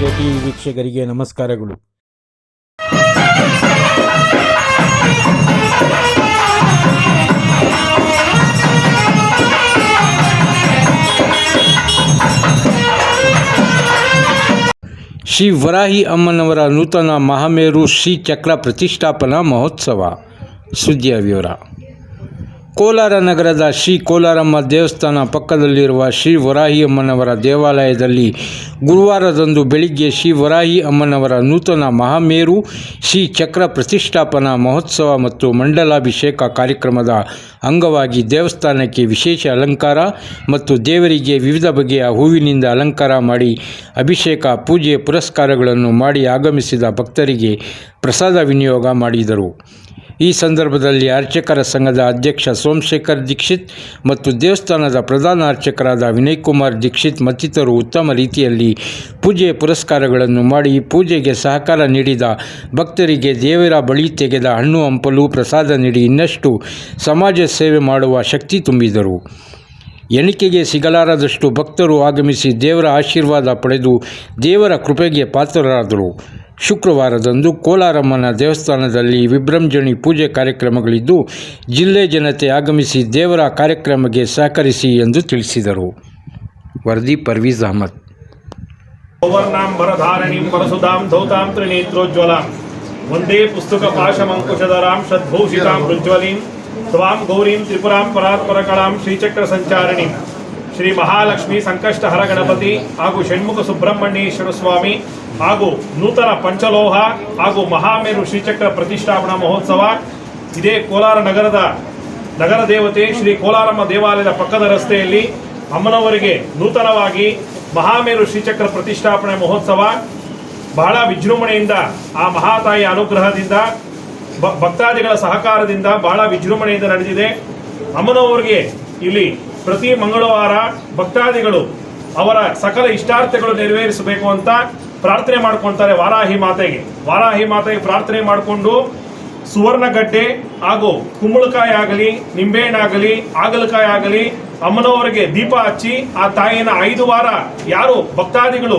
T ವೀಕ್ಷಕರಿಗೆ ನಮಸ್ಕಾರಗಳು. ಶ್ರೀ ವರಾಹಿ ಅಮ್ಮನವರ ನೂತನ ಮಹಾಮೇರು ಶ್ರೀ ಚಕ್ರ ಪ್ರತಿಷ್ಠಾಪನಾ ಮಹೋತ್ಸವ. ಸುದ್ದಿಯ ವಿವರ. ಕೋಲಾರ ನಗರದ ಶ್ರೀ ಕೋಲಾರಮ್ಮ ದೇವಸ್ಥಾನ ಪಕ್ಕದಲ್ಲಿರುವ ಶ್ರೀ ವರಾಹಿ ಅಮ್ಮನವರ ದೇವಾಲಯದಲ್ಲಿ ಗುರುವಾರದಂದು ಬೆಳಿಗ್ಗೆ ಶ್ರೀ ವರಾಹಿ ಅಮ್ಮನವರ ನೂತನ ಮಹಾಮೇರು, ಶ್ರೀ ಚಕ್ರ ಪ್ರತಿಷ್ಠಾಪನಾ ಮಹೋತ್ಸವ ಮತ್ತು ಮಂಡಲಾಭಿಷೇಕ ಕಾರ್ಯಕ್ರಮದ ಅಂಗವಾಗಿ ದೇವಸ್ಥಾನಕ್ಕೆ ವಿಶೇಷ ಅಲಂಕಾರ ಮತ್ತು ದೇವರಿಗೆ ವಿವಿಧ ಬಗೆಯ ಹೂವಿನಿಂದ ಅಲಂಕಾರ ಮಾಡಿ ಅಭಿಷೇಕ, ಪೂಜೆ, ಪುರಸ್ಕಾರಗಳನ್ನು ಮಾಡಿ ಆಗಮಿಸಿದ ಭಕ್ತರಿಗೆ ಪ್ರಸಾದ ವಿನಿಯೋಗ ಮಾಡಿದರು. ಈ ಸಂದರ್ಭದಲ್ಲಿ ಅರ್ಚಕರ ಸಂಘದ ಅಧ್ಯಕ್ಷ ಸೋಮಶೇಖರ್ ದೀಕ್ಷಿತ್ ಮತ್ತು ದೇವಸ್ಥಾನದ ಪ್ರಧಾನ ಅರ್ಚಕರಾದ ವಿನಯ್ ಕುಮಾರ್ ದೀಕ್ಷಿತ್ ಮತ್ತಿತರರು ಉತ್ತಮ ರೀತಿಯಲ್ಲಿ ಪೂಜೆ ಪುರಸ್ಕಾರಗಳನ್ನು ಮಾಡಿ ಪೂಜೆಗೆ ಸಹಕಾರ ನೀಡಿದ ಭಕ್ತರಿಗೆ ದೇವರ ಬಳಿ ತೆಗೆದ ಹಣ್ಣು ಹಂಪಲು ಪ್ರಸಾದ ನೀಡಿ ಇನ್ನಷ್ಟು ಸಮಾಜ ಸೇವೆ ಮಾಡುವ ಶಕ್ತಿ ತುಂಬಿದರು. ಎಣಿಕೆಗೆ ಸಿಗಲಾರದಷ್ಟು ಭಕ್ತರು ಆಗಮಿಸಿ ದೇವರ ಆಶೀರ್ವಾದ ಪಡೆದು ದೇವರ ಕೃಪೆಗೆ ಪಾತ್ರರಾದರು. ಶುಕ್ರವಾರದಂದು ಕೋಲಾರಮ್ಮನ ದೇವಸ್ಥಾನದಲ್ಲಿ ವಿಭ್ರಂಜಣಿ ಪೂಜೆ ಕಾರ್ಯಕ್ರಮಗಳಿದ್ದು, ಜಿಲ್ಲೆ ಜನತೆ ಆಗಮಿಸಿ ದೇವರ ಕಾರ್ಯಕ್ರಮಕ್ಕೆ ಸಹಕರಿಸಿ ಎಂದು ತಿಳಿಸಿದರು. ವರದಿ ಪರ್ವೀಜ್ ಅಹಮದ್. ವಂದೇ ಪುಸ್ತಕ ಪಾಶಮಂಕುಶಧರಾಂ ಷದ್ಭೂಷಿತಾಂ ಪ್ರಜ್ವಲೀಂ ತ್ವಾಂ ಗೌರೀಂ ತ್ರಿಪುರಾಂ ಪರಾತ್ಪರಕಳಾಂ ಶ್ರೀಚಕ್ರ ಸಂಚಾರಿಣೀಂ. ಶ್ರೀ ಮಹಾಲಕ್ಷ್ಮಿ ಸಂಕಷ್ಟಹರ ಗಣಪತಿ ಹಾಗೂ ಷಣ್ಮುಖ ಸುಬ್ರಹ್ಮಣ್ಯೇಶ್ವರ ಸ್ವಾಮಿ ಹಾಗೂ ನೂತನ ಪಂಚಲೋಹ ಹಾಗೂ ಮಹಾಮೇರು ಶ್ರೀಚಕ್ರ ಪ್ರತಿಷ್ಠಾಪನಾ ಮಹೋತ್ಸವ. ಇದೇ ಕೋಲಾರ ನಗರದ ನಗರ ದೇವತೆ ಶ್ರೀ ಕೋಲಾರಮ್ಮ ದೇವಾಲಯದ ಪಕ್ಕದ ರಸ್ತೆಯಲ್ಲಿ ಅಮ್ಮನವರಿಗೆ ನೂತನವಾಗಿ ಮಹಾಮೇರು ಶ್ರೀಚಕ್ರ ಪ್ರತಿಷ್ಠಾಪನೆ ಮಹೋತ್ಸವ. ಬಹಳ ವಿಜೃಂಭಣೆಯಿಂದ ಆ ಮಹಾತಾಯಿ ಅನುಗ್ರಹದಿಂದ ಭಕ್ತಾದಿಗಳ ಸಹಕಾರದಿಂದ ಬಹಳ ವಿಜೃಂಭಣೆಯಿಂದ ನಡೆದಿದೆ. ಅಮ್ಮನವರಿಗೆ ಇಲ್ಲಿ ಪ್ರತಿ ಮಂಗಳವಾರ ಭಕ್ತಾದಿಗಳು ಅವರ ಸಕಲ ಇಷ್ಟಾರ್ಥಗಳು ನೆರವೇರಿಸಬೇಕು ಅಂತ ಪ್ರಾರ್ಥನೆ ಮಾಡ್ಕೊಳ್ತಾರೆ ವಾರಾಹಿ ಮಾತೆಗೆ. ವಾರಾಹಿ ಮಾತೆಗೆ ಪ್ರಾರ್ಥನೆ ಮಾಡಿಕೊಂಡು ಸುವರ್ಣಗಡ್ಡೆ ಹಾಗೂ ಕುಂಬಳಕಾಯಿ ಆಗಲಿ ನಿಂಬೆಹಣ್ಣಾಗಲಿ ಆಗಲಕಾಯಿ ಆಗಲಿ ಅಮ್ಮನವರಿಗೆ ದೀಪ ಹಚ್ಚಿ ಆ ತಾಯಿನ ಐದು ವಾರ ಯಾರು ಭಕ್ತಾದಿಗಳು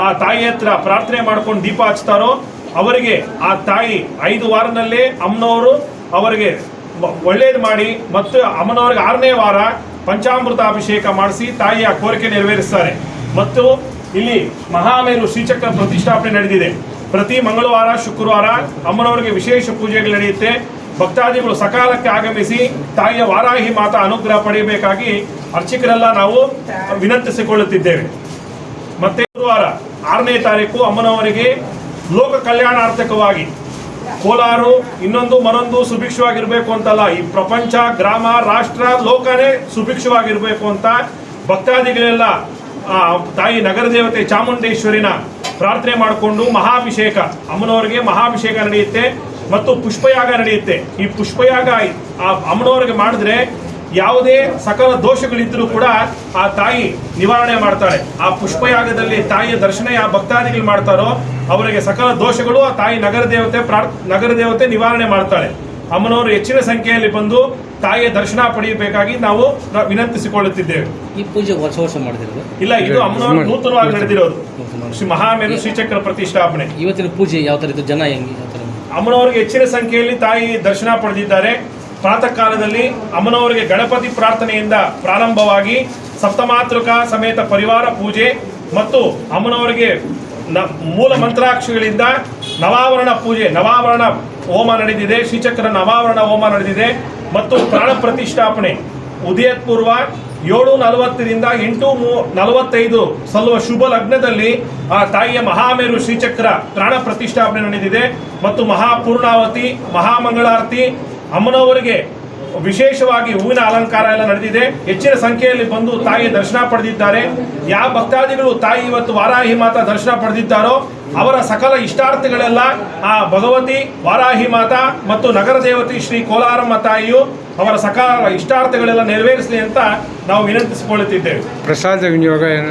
ಆ ತಾಯಿ ಹತ್ರ ಪ್ರಾರ್ಥನೆ ಮಾಡ್ಕೊಂಡು ದೀಪ ಹಚ್ತಾರೋ ಅವರಿಗೆ ಆ ತಾಯಿ ಐದು ವಾರದಲ್ಲೇ ಅಮ್ಮನವರು ಅವರಿಗೆ ಒಳ್ಳೇದು ಮಾಡಿ ಮತ್ತು ಅಮ್ಮನವ್ರಿಗೆ ಆರನೇ ವಾರ ಪಂಚಾಮೃತ ಅಭಿಷೇಕ ಮಾಡಿಸಿ ತಾಯಿಯ ಕೋರಿಕೆ ನೆರವೇರಿಸ್ತಾರೆ. ಮತ್ತು ಇಲ್ಲಿ ಮಹಾಮೇರು ಶ್ರೀಚಕ್ರ ಪ್ರತಿಷ್ಠಾಪನೆ ನಡೆದಿದೆ. ಪ್ರತಿ ಮಂಗಳವಾರ, ಶುಕ್ರವಾರ ಅಮ್ಮನವರಿಗೆ ವಿಶೇಷ ಪೂಜೆಗಳು ನಡೆಯುತ್ತೆ. ಭಕ್ತಾದಿಗಳು ಸಕಾಲಕ್ಕೆ ಆಗಮಿಸಿ ತಾಯಿಯ ವಾರಾಹಿ ಮಾತಾ ಅನುಗ್ರಹ ಪಡೆಯಬೇಕಾಗಿ ಅರ್ಚಕರೆಲ್ಲ ನಾವು ವಿನಂತಿಸಿಕೊಳ್ಳುತ್ತಿದ್ದೇವೆ. ಮತ್ತೆ ಗುರುವಾರ ಆರನೇ ತಾರೀಕು ಅಮ್ಮನವರಿಗೆ ಲೋಕ ಕಲ್ಯಾಣಾರ್ಥಕವಾಗಿ ಕೋಲಾರು, ಇನ್ನೊಂದು ಮರೊಂದು ಸುಭಿಕ್ಷವಾಗಿರ್ಬೇಕು ಅಂತಲ್ಲ. ಈ ಪ್ರಪಂಚ, ಗ್ರಾಮ, ರಾಷ್ಟ್ರ, ಲೋಕನೇ ಸುಭಿಕ್ಷವಾಗಿರ್ಬೇಕು ಅಂತ ಭಕ್ತಾದಿಗಳೆಲ್ಲ ತಾಯಿ ನಗರ ದೇವತೆ ಚಾಮುಂಡೇಶ್ವರಿನ ಪ್ರಾರ್ಥನೆ ಮಾಡಿಕೊಂಡು ಮಹಾಭಿಷೇಕ, ಅಮ್ಮನವರಿಗೆ ಮಹಾಭಿಷೇಕ ನಡೆಯುತ್ತೆ ಮತ್ತು ಪುಷ್ಪಯಾಗ ನಡೆಯುತ್ತೆ. ಈ ಪುಷ್ಪಯಾಗ ಆ ಅಮ್ಮನವರಿಗೆ ಮಾಡಿದ್ರೆ ಯಾವುದೇ ಸಕಲ ದೋಷಗಳಿದ್ರು ಕೂಡ ಆ ತಾಯಿ ನಿವಾರಣೆ ಮಾಡ್ತಾಳೆ. ಆ ಪುಷ್ಪಯಾಗದಲ್ಲಿ ತಾಯಿಯ ದರ್ಶನ ಯಾವ ಭಕ್ತಾದಿಗಳು ಮಾಡ್ತಾರೋ ಅವರಿಗೆ ಸಕಲ ದೋಷಗಳು ಆ ತಾಯಿ ನಗರ ದೇವತೆ ಪ್ರಾರ್ ನಗರ ದೇವತೆ ನಿವಾರಣೆ ಮಾಡ್ತಾಳೆ. ಅಮ್ಮನವರು ಹೆಚ್ಚಿನ ಸಂಖ್ಯೆಯಲ್ಲಿ ಬಂದು ತಾಯಿಯ ದರ್ಶನ ಪಡೆಯಬೇಕಾಗಿ ನಾವು ವಿನಂತಿಸಿಕೊಳ್ಳುತ್ತಿದ್ದೇವೆ. ಈ ಪೂಜೆ ವರ್ಷ ವರ್ಷ ಮಾಡ್ತಿರೋದು? ಇಲ್ಲ ಇದು ಅಮ್ಮನವರು ನೂತನವಾಗಿ ನಡೆದಿರೋದು. ಶ್ರೀ ಮಹಾಮೇರು ಶ್ರೀಚಕ್ರ ಪ್ರತಿಷ್ಠಾಪನೆ. ಇವತ್ತಿನ ಪೂಜೆ ಯಾವ ತರ ಜನ ಹೆಂಗೆ ಅಮ್ಮನವರಿಗೆ ಹೆಚ್ಚಿನ ಸಂಖ್ಯೆಯಲ್ಲಿ ತಾಯಿ ದರ್ಶನ ಪಡೆದಿದ್ದಾರೆ. ಪ್ರಾತಃ ಕಾಲದಲ್ಲಿ ಅಮ್ಮನವರಿಗೆ ಗಣಪತಿ ಪ್ರಾರ್ಥನೆಯಿಂದ ಪ್ರಾರಂಭವಾಗಿ ಸಪ್ತಮಾತೃಕ ಸಮೇತ ಪರಿವಾರ ಪೂಜೆ ಮತ್ತು ಅಮ್ಮನವರಿಗೆ ನ ಮೂಲ ಮಂತ್ರಾಕ್ಷಿಗಳಿಂದ ನವಾವರಣ ಪೂಜೆ, ನವಾವರಣ ಹೋಮ ನಡೆದಿದೆ. ಶ್ರೀಚಕ್ರ ನವಾವರಣ ಹೋಮ ನಡೆದಿದೆ ಮತ್ತು ಪ್ರಾಣ ಪ್ರತಿಷ್ಠಾಪನೆ ಉದಯಪೂರ್ವ ಏಳು ನಲವತ್ತರಿಂದ ಎಂಟು ಮೂ ನಲವತ್ತೈದು ಸಲ್ಲುವ ಶುಭ ಲಗ್ನದಲ್ಲಿ ಆ ತಾಯಿಯ ಮಹಾಮೇರು ಶ್ರೀಚಕ್ರ ಪ್ರಾಣ ಪ್ರತಿಷ್ಠಾಪನೆ ನಡೆದಿದೆ ಮತ್ತು ಮಹಾಪೂರ್ಣಾವತಿ ಮಹಾಮಂಗಳಾರತಿ ಅಮ್ಮನವರಿಗೆ ವಿಶೇಷವಾಗಿ ಹೂವಿನ ಅಲಂಕಾರ ಎಲ್ಲ ನಡೆದಿದೆ. ಹೆಚ್ಚಿನ ಸಂಖ್ಯೆಯಲ್ಲಿ ಬಂದು ತಾಯಿ ದರ್ಶನ ಪಡೆದಿದ್ದಾರೆ. ಯಾವ ಭಕ್ತಾದಿಗಳು ತಾಯಿ ಇವತ್ತು ವಾರಾಹಿ ಮಾತಾ ದರ್ಶನ ಪಡೆದಿದ್ದಾರೋ ಅವರ ಸಕಲ ಇಷ್ಟಾರ್ಥಗಳೆಲ್ಲ ಆ ಭಗವತಿ ವಾರಾಹಿ ಮಾತಾ ಮತ್ತು ನಗರ ದೇವತಿ ಶ್ರೀ ಕೋಲಾರಮ್ಮ ತಾಯಿಯು ಅವರ ಸಕಲ ಇಷ್ಟಾರ್ಥಗಳೆಲ್ಲ ನೆರವೇರಿಸಲಿ ಅಂತ ನಾವು ವಿನಂತಿಸಿಕೊಳ್ಳುತ್ತಿದ್ದೇವೆ. ಪ್ರಸಾದ ವಿನಿಯೋಗ ಏನು